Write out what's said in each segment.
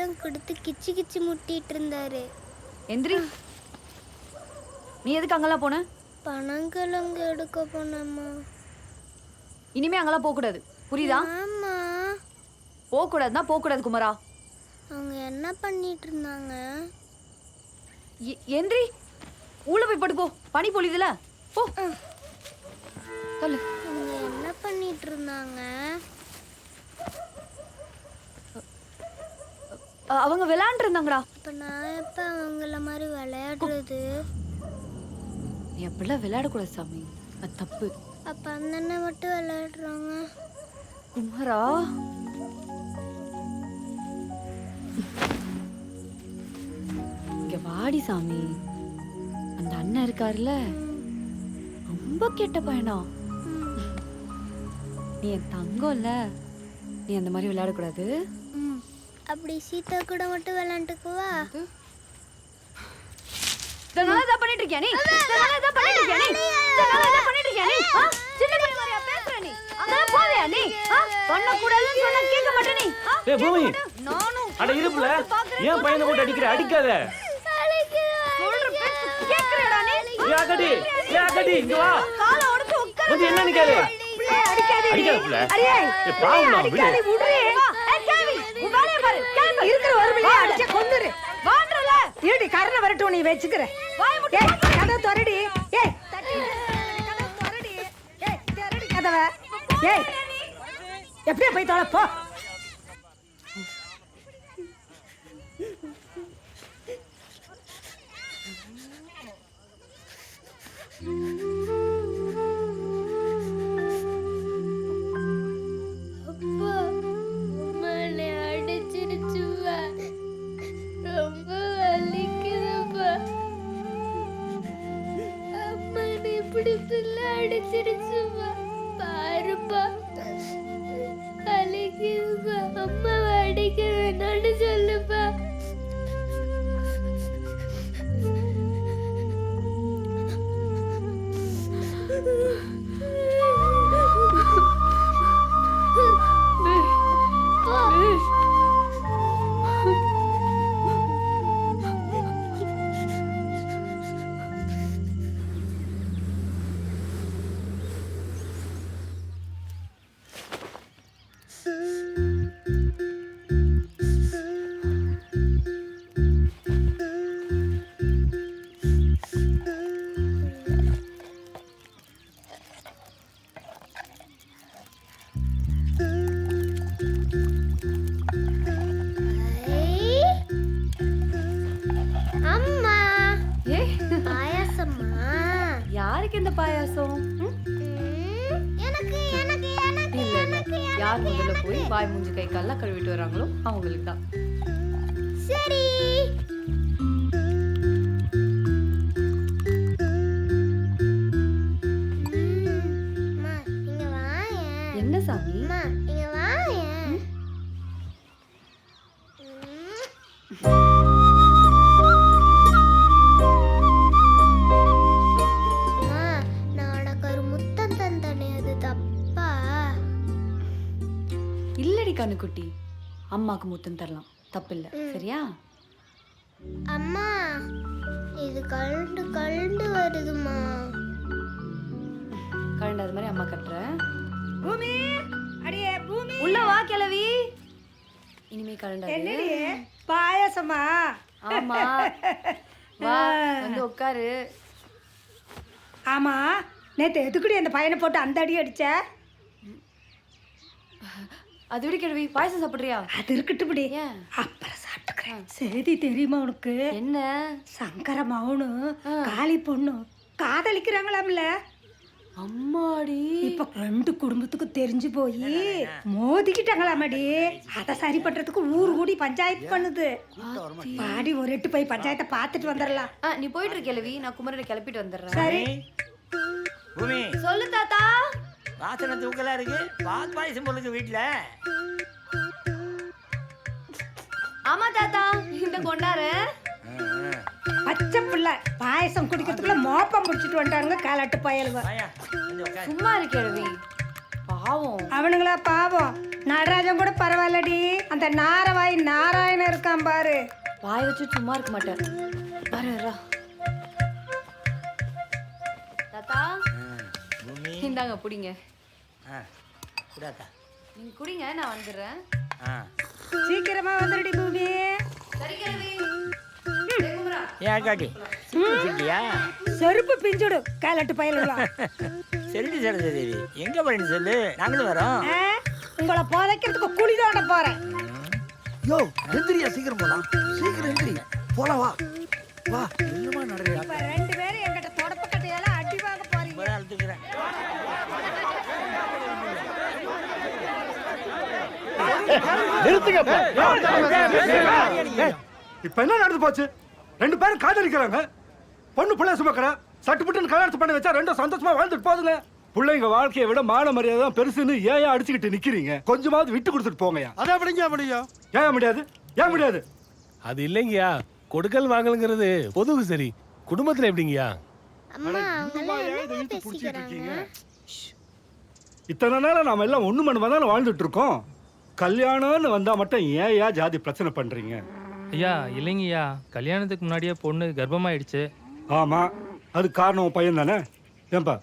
முத்தம் கொடுத்து கிச்சு கிச்சு முட்டிட்டு இருந்தாரு. எந்திரி. நீ எதுக்கு அங்கெல்லாம் போன? பனங்கிழங்கு எடுக்க போனம்மா. இனிமே அங்கெல்லாம் போக கூடாது புரியுதா? ஆமா. போக கூடாதுன்னா போக கூடாது குமரா. அவங்க என்ன பண்ணிட்டு இருந்தாங்க? எ- எந்திரி. உள்ள போய் படுப்போ பனி பொழியுதுல. போ. சொல்லு அவங்க என்ன பண்ணிட்டு இருந்தாங்க? அவங்க விளையாண்டு இருந்தாங்கடா அப்ப நான் எப்ப அவங்கள மாதிரி விளையாடுறது? நீ அப்படிலாம் விளையாடக்கூடாது சாமி. அது தப்பு. அப்ப அந்த அண்ணன் மட்டும் விளையாடுறாங்க. குமரா? இங்க வாடி சாமி. அந்த அண்ணன் இருக்காருல்ல. ரொம்ப கெட்ட பையனா. ம், நீ என் தங்கம்ல நீ அந்த மாதிரி விளையாடக்கூடாது. அப்படி சீதா கூட மட்டும் விளையாண்டுக்குவா? இதனால இதான் பண்ணிட்டு இருக்கியா நீ? இதனால இதான் பண்ணிட்டு இருக்கியா நீ? இதனால இதான் பண்ணிட்டு இருக்கியா நீ? ஆ? சின்ன பையன் மாதிரியா பேசுற நீ? அங்கெல்லாம் போவியா நீ? ஆ? பண்ணக்கூடாதுன்னு சொன்னா கேட்க மாட்டே நீ. ஆ? ஏய் பூமி. நானும் அட இருப்புல. ஏன் பையனை போட்டு அடிக்கிற? அடிக்காத. சொல்ற பேச்சு கேட்கிறடா நீ. ஏ அகடி ஏ அகடி இங்க வா. காலை உடைச்சு உட்கார. வந்து என்ன நிக்காது அடிக்காதே. அடிக்காத புள்ள. அரியே ஏ பாவம் விடு விடுறே ஏய் கேவி உன் வேலைய இருக்கிற ஒரு மணி அடிச்ச கொண்டுரு வான்றல. ஏடி கரணை வரட்டும் நீ வச்சுக்கிற. வாய் முட்டு ஏய் கதவை திறடி. ஏய். தட்டி திறடி. ஏய் திறடி கதவை. ஏய். எப்படியே போய் தொலை போ பிள்ளை அடிச்சிருச்சுப்பா பாருப்பா. வலிக்குதுப்பா அம்மாவை அடிக்க வேணாம்னு சொல்லுப்பா. அம்மா பாயாசம். இல்ல யார் முதல்ல போய் வாய் மூஞ்சி கை கால்லாம் கழுவிட்டு வராங்களோ அவங்களுக்கு தான். சரி. அம்மாக்கு முத்தம் தரலாம். தப்பில்ல. சரியா? அம்மா இது கழுண்டு கழுண்டு வருதுமா கழண்டாத மாதிரி அம்மா கட்டுறேன் பூமி அடியே பூமி. உள்ள வா கிளவி இனிமே என்னடி பாயாசமா? ஆமா. வா வந்து உட்காரு. ஆமா நேத்து எதுக்குடி அந்த பையனை போட்டு அந்த அடி அடிச்ச? அது விட கிழவி பாயசம் சாப்பிடுறியா? அது இருக்கட்டும்படி ஏன்? அப்புறம் சாப்பிட்டுக்கிறேன். செய்தி தெரியுமா உனக்கு? என்ன? சங்கர மௌனும் காளி பொண்ணும் காதலிக்கிறாங்களாம்ல. அம்மாடி. இப்ப ரெண்டு குடும்பத்துக்கு தெரிஞ்சு போய் மோதிக்கிட்டாங்களாமாடி. அத சரி பண்றதுக்கு ஊர் கூடி பஞ்சாயத்து பண்ணுது. பாடி ஒரு எட்டு போய் பஞ்சாயத்தை பார்த்துட்டு வந்துடலாம். நீ போயிட்டு இருக்க கிழவி நான் குமரனை கிளப்பிட்டு வந்துடுறேன். சரி. சொல்லு தாத்தா. வாசனை தூக்கலா இருக்கு? பால் பாயசம் போலுக்கு வீட்டுல ஆமா தாத்தா இந்த கொண்டாரு. பச்சை பிள்ளை பாயசம் குடிக்கிறதுக்குள்ள மோப்பம் முடிச்சிட்டு வந்துட்டாருங்க காலாட்டு உட்காரு சும்மா இரு கிழவி பாவம். அவனுங்களா பாவம். நடராஜன் கூட பரவாயில்லடி. அந்த நாரவாய் நாராயணன் இருக்கான் பாரு. வாய் வச்சு சும்மா இருக்க மாட்டேன். வர வரா தாத்தா இந்தாங்க புடிங்க. ஆ கூடாக்கா. நீங்க குடிங்க நான் வந்துடுறேன். ஆ. சீக்கிரமா வந்துடுடி பூமி. ஏன் காட்டி சிக்கியா செருப்பு பிஞ்சுடு காலட்டு பயலுலாம் சரிடி சரஸ்வதி தேவி எங்க போறேன்னு சொல்லு. நாங்களும் வரோம். உங்களை புதைக்கிறதுக்கு குழி தோண்ட போறேன். யோ எந்திரியா சீக்கிரம் போலாம். சீக்கிரம் எந்திரி போலாம் வா. வா என்னமா நடக்குது இப்ப என்ன நடந்து போச்சு? ரெண்டு பேரும் காதலிக்கிறாங்க. பொண்ணு பிள்ளை சுமக்கிறா. சட்டு புட்டுன்னு கல்யாணத்தை பண்ணி வச்சா ரெண்டும் சந்தோஷமா வாழ்ந்துட்டு போதுங்க பிள்ளைங்க வாழ்க்கையை விட மான மரியாதை தான் பெருசுன்னு ஏன் அடிச்சுக்கிட்டு நிக்கிறீங்க? கொஞ்சமாவது விட்டு கொடுத்துட்டு போங்கயா அது அப்படிங்க முடியும் ஏன் முடியாது? ஏன் முடியாது? அது இல்லைங்கய்யா. கொடுக்கல் வாங்கலுங்கிறது பொதுவு சரி. குடும்பத்துல இருக்கீங்க? இத்தனை நாளா நாம எல்லாம் ஒண்ணு மணி தானே வாழ்ந்துட்டு இருக்கோம். கல்யாணம்னு வந்தா மட்டும் ஏன் ஏன் ஜாதி பிரச்சனை பண்றீங்க? ஐயா இல்லைங்கய்யா. கல்யாணத்துக்கு முன்னாடியே பொண்ணு கர்ப்பமாயிடுச்சு. ஆமா. அது காரணம் உன் பையன் தானே? ஏன்பா?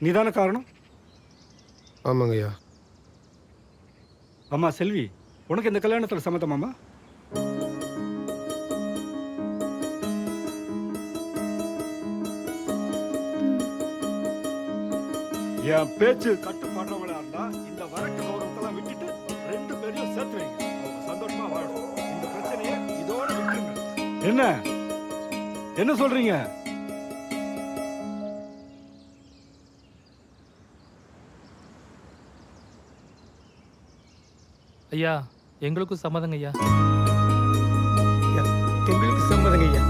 நீ தானே காரணம்? ஆமாங்க ஐயா அம்மா செல்வி உனக்கு இந்த கல்யாணத்துல சம்மதமாமா என் பேச்சு கட்டுப்பாடுறவங்களா என்ன? என்ன சொல்றீங்க? ஐயா எங்களுக்கும் சம்மதங்க ஐயா. எங்களுக்கு சம்மதங்க ஐயா.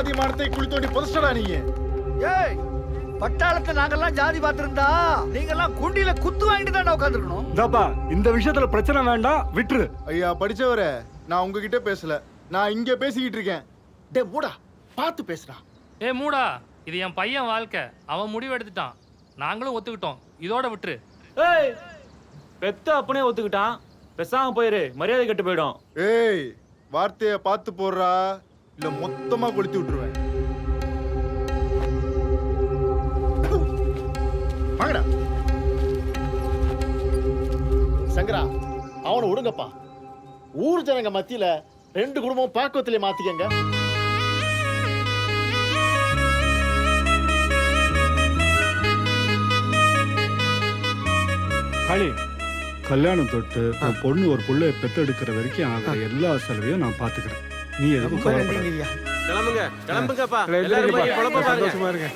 சாதி மானத்தை குழி தோண்டி புதைச்சடா நீங்க. ஏய் பட்டாளத்தை நாங்கெல்லாம் ஜாதி பார்த்திருந்தா நீங்கெல்லாம் குண்டியில குத்து வாங்கிட்டு தான் உட்காந்துருக்கணும் இந்தாப்பா இந்த விஷயத்துல பிரச்சனை வேண்டாம் விட்டுரு. ஐயா படிச்சவரே நான் உங்ககிட்ட பேசல. நான் இங்க பேசிக்கிட்டு இருக்கேன். டே மூடா பார்த்து பேசுடா. ஏ மூடா இது என் பையன் வாழ்க்கை. அவன் முடிவு எடுத்துட்டான். நாங்களும் ஒத்துக்கிட்டோம். இதோட விட்டுரு. ஏய் பெத்த அப்பனே ஒத்துக்கிட்டான். பேசாம போயிரு மரியாதை கெட்டு போயிடும். ஏய் வார்த்தைய பார்த்து போடுறா. இல்ல மொத்தமா கொளுத்தி விட்டுருவேன். வாங்கடா. சங்கரா அவனை விடுங்கப்பா. ஊர் ஜனங்க மத்தியில ரெண்டு குடும்பம் பாக்குவத்திலே மாத்திக்கங்க. காளி கல்யாணம் தொட்டு பொண்ணு ஒரு பிள்ளைய பெத்தெடுக்கிற வரைக்கும் ஆகிற எல்லா செலவையும் நான் பாத்துக்கிறேன் நீ எதுவும் கவலைப்படாத. கிளம்புங்க கிளம்புங்கப்பா. எல்லாரும் போய் குழப்பம் பாருங்க. சந்தோஷமா இருங்க.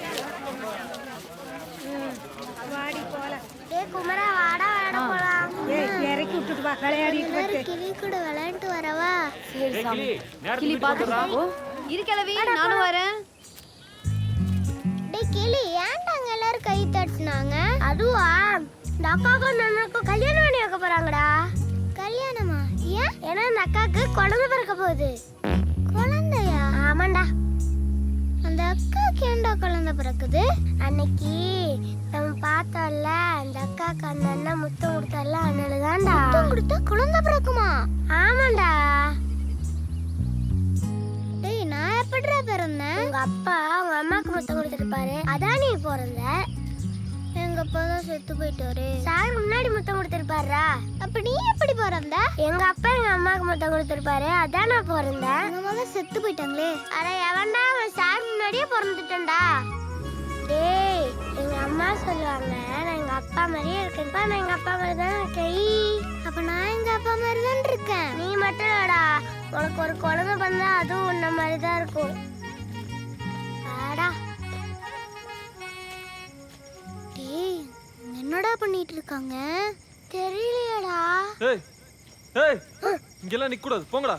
வாடி போலாம் டேய் குமரா வாடா வாடா போலாம். ஏய் இறக்கி விட்டுட்டு வா விளையாடிட்டு வந்து கிளி கூட விளையாண்டு வரவா? சரி ஏய், சாமி. கிளி, நேரத்துக்கு கிளி வீட்டுக்கு இரு கிழவி நானும் வரேன். டேய் கிளி ஏன்டா அங்க எல்லாரும் கை தட்டுனாங்க? அதுவா? இந்த அக்காவுக்கும் அந்த அண்ணாக்கும் கல்யாணம் பண்ணி வைக்க போறாங்கடா. அக்காவுக்கு குழந்தை பிறக்க போகுது. குழந்தையா? ஆமாண்டா. அந்த அக்காவுக்கு ஏன்டா குழந்தை பிறக்குது? அன்னைக்கு நம்ம பார்த்தோம்ல அந்த அக்காவுக்கு அந்த அண்ணன் முத்தம் கொடுத்தால அதனால தான்டா. முத்தம் கொடுத்தா குழந்தை பிறக்குமா? ஆமாண்டா. டேய் நான் எப்படிடா பிறந்தேன்? உங்க அப்பா உங்க அம்மாக்கு முத்தம் கொடுத்துருப்பாரு அதான் நீ பிறந்த. அப்பா தான் செத்து போயிட்டாரு. சார் முன்னாடி முத்தம் கொடுத்துருப்பாரா? அப்ப நீ எப்படி பிறந்த? எங்க அப்பா எங்க அம்மாக்கு முத்தம் கொடுத்துருப்பாரு அதான் நான் பிறந்தேன். எங்க அம்மா தான் செத்து போயிட்டாங்களே. அட எவன்டா அவன் சார் முன்னாடியே பிறந்துட்டேன்டா? டேய் எங்க அம்மா சொல்லுவாங்க நான் எங்க அப்பா மாதிரியே இருக்கேன். நான் எங்க அப்பா மாதிரி தான் இருக்கேன். அப்ப நான் எங்க அப்பா மாதிரி தான் இருக்கேன் நீ மட்டும் இல்லடா உனக்கு ஒரு குழந்தை பிறந்தா அதுவும் உன்ன மாதிரி தான் இருக்கும். பண்ணிட்டு இருக்காங்க தெரியலையாடா. ஏய் ஏய் இங்கெல்லாம் நிக்க கூடாது போங்கடா